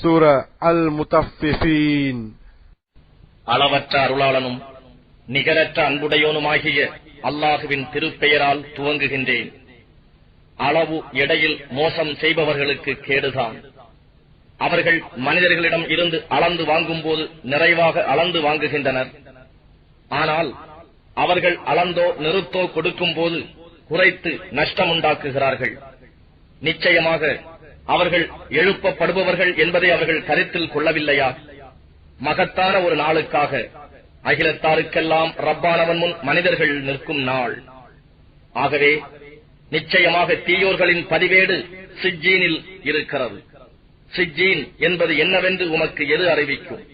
சூர அல் முத்தஃபிஃபீன் அளவற்ற அருளாளனும் நிகரற்ற அன்புடையோனுமாகிய அல்லாஹுவின் திருப்பெயரால் துவங்குகின்றேன். அளவு எடையில் மோசம் செய்பவர்களுக்கு கேடுதான். அவர்கள் மனிதர்களிடம் இருந்து அளந்து வாங்கும்போது நிறைவாக அளந்து வாங்குகின்றனர். ஆனால் அவர்கள் அளந்தோ நிறுத்தோ கொடுக்கும்போது குறைத்து நஷ்டமுண்டாக்குகிறார்கள். நிச்சயமாக அவர்கள் எழுப்பப்படுபவர்கள் என்பதை அவர்கள் கருத்தில் கொள்ளவில்லையா? மகத்தான ஒரு நாளுக்காக அகிலத்தாருக்கெல்லாம் ரப்பானவன் முன் மனிதர்கள் நிற்கும் நாள். ஆகவே நிச்சயமாக தீயோர்களின் பதிவேடு சிஜ்ஜீனில் இருக்கிறது. சிஜ்ஜீன் என்பது என்னவென்று உமக்கு எது அறிவிக்கும்?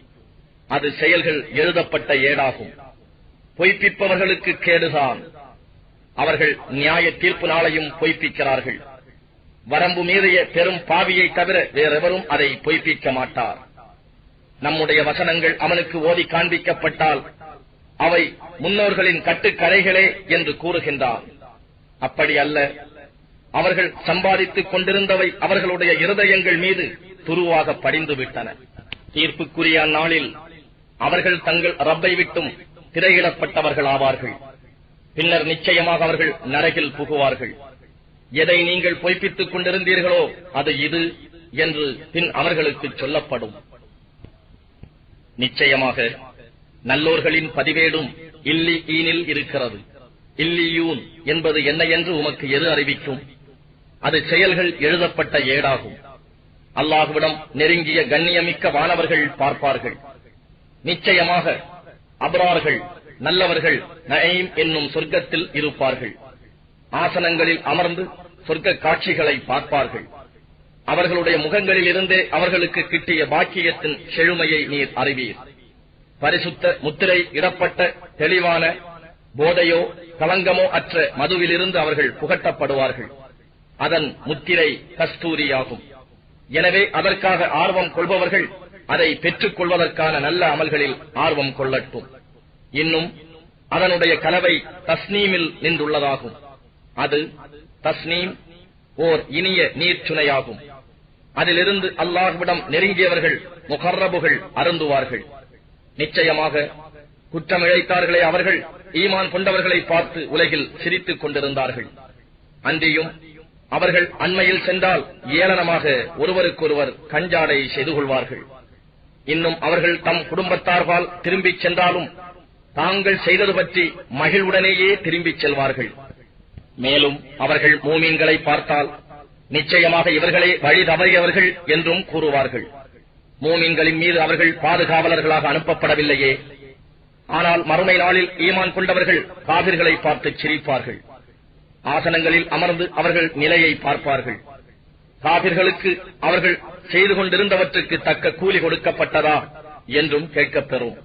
அது செயல்கள் எழுதப்பட்ட ஏடாகும். பொய்ப்பிப்பவர்களுக்கு கேடுதான். அவர்கள் நியாய தீர்ப்பு நாளையும் பொய்ப்பிக்கிறார்கள். வரம்பு மீறிய பெரும் பாவியை தவிர வேறெவரும் அதை பொய்ப்பிக்க மாட்டார். நம்முடைய வசனங்கள் அவனுக்கு ஓதி காண்பிக்கப்பட்டால் அவை முன்னோர்களின் கட்டுக்கரைகளே என்று கூறுகின்றார். அப்படி அல்ல. அவர்கள் சம்பாதித்துக் கொண்டிருந்தவை அவர்களுடைய இருதயங்கள் மீது துருவாக படிந்து விட்டன. தீர்ப்புக்குரிய அந்நாளில் அவர்கள் தங்கள் ரப்பை விட்டும் திரையிடப்பட்டவர்கள் ஆவார்கள் பின்னர் நிச்சயமாக அவர்கள் நரகில் புகுவார்கள். எதை நீங்கள் பொய்ப்பித்துக் கொண்டிருந்தீர்களோ அது இது என்று பின் அவர்களுக்கு சொல்லப்படும். நிச்சயமாக நல்லோர்களின் பதிவேடும் இல்லி ஈனில் இருக்கிறது. இல்லியூன் என்பது என்ன என்று உமக்கு எது அறிவிக்கும்? அது செயல்கள் எழுதப்பட்ட ஏடாகும். அல்லாஹுவிடம் நெருங்கிய கண்ணியமிக்க வானவர்கள் பார்ப்பார்கள். நிச்சயமாக அபரார்கள் நல்லவர்கள் நயீம் என்னும் சொர்க்கத்தில் இருப்பார்கள். ஆசனங்களில் அமர்ந்து சொர்க்க காட்சிகளை பார்ப்பார்கள். அவர்களுடைய முகங்களில் இருந்தே அவர்களுக்கு கிட்டிய பாக்கியத்தின் செழுமையை நீர் அறிவீர். பரிசுத்த முத்திரை இடப்பட்ட தெளிவான போதையோ களங்கமோ அற்ற மதுவிலிருந்து அவர்கள் புகட்டப்படுவார்கள். அதன் முத்திரை கஸ்தூரியாகும். எனவே அதற்காக ஆர்வம் கொள்பவர்கள் அதை பெற்றுக் கொள்வதற்கான நல்ல அமல்களில் ஆர்வம் கொள்ளட்டும். இன்னும் அதனுடைய கலவை தஸ்னீமில் நின்றுள்ளதாகும். அது தஸ்னீம் ஓர் இனிய நீர்ச்சுனையாகும். அதிலிருந்து அல்லாஹ்விடம் நெருங்கியவர்கள் முகர்ரபுகள் அருந்துவார்கள். நிச்சயமாக குற்றமிழைத்தார்களே அவர்கள் ஈமான் கொண்டவர்களை பார்த்து உலகில் சிரித்துக் கொண்டிருந்தார்கள். அன்றியும் அவர்கள் அண்மையில் சென்றால் ஏளனமாக ஒருவருக்கொருவர் கஞ்சாடை செய்து கொள்வார்கள். இன்னும் அவர்கள் தம் குடும்பத்தார்பால் திரும்பிச் சென்றாலும் தாங்கள் செய்தது பற்றி மகிழ்வுடனேயே திரும்பிச் செல்வார்கள். மேலும் அவர்கள் மூமீன்களை பார்த்தால் நிச்சயமாக இவர்களே வழி தவறியவர்கள் என்றும் கூறுவார்கள். மூமீன்களின் மீது அவர்கள் பாதுகாவலர்களாக அனுப்பப்படவில்லையே. ஆனால் மறுமை நாளில் ஈமான் கொண்டவர்கள் காவிர்களை பார்த்து சிரிப்பார்கள். ஆசனங்களில் அமர்ந்து அவர்கள் நிலையை பார்ப்பார்கள். காவிர்களுக்கு அவர்கள் செய்து கொண்டிருந்தவற்றுக்கு தக்க கூலி கொடுக்கப்பட்டதா என்றும் கேட்கப்பெறும்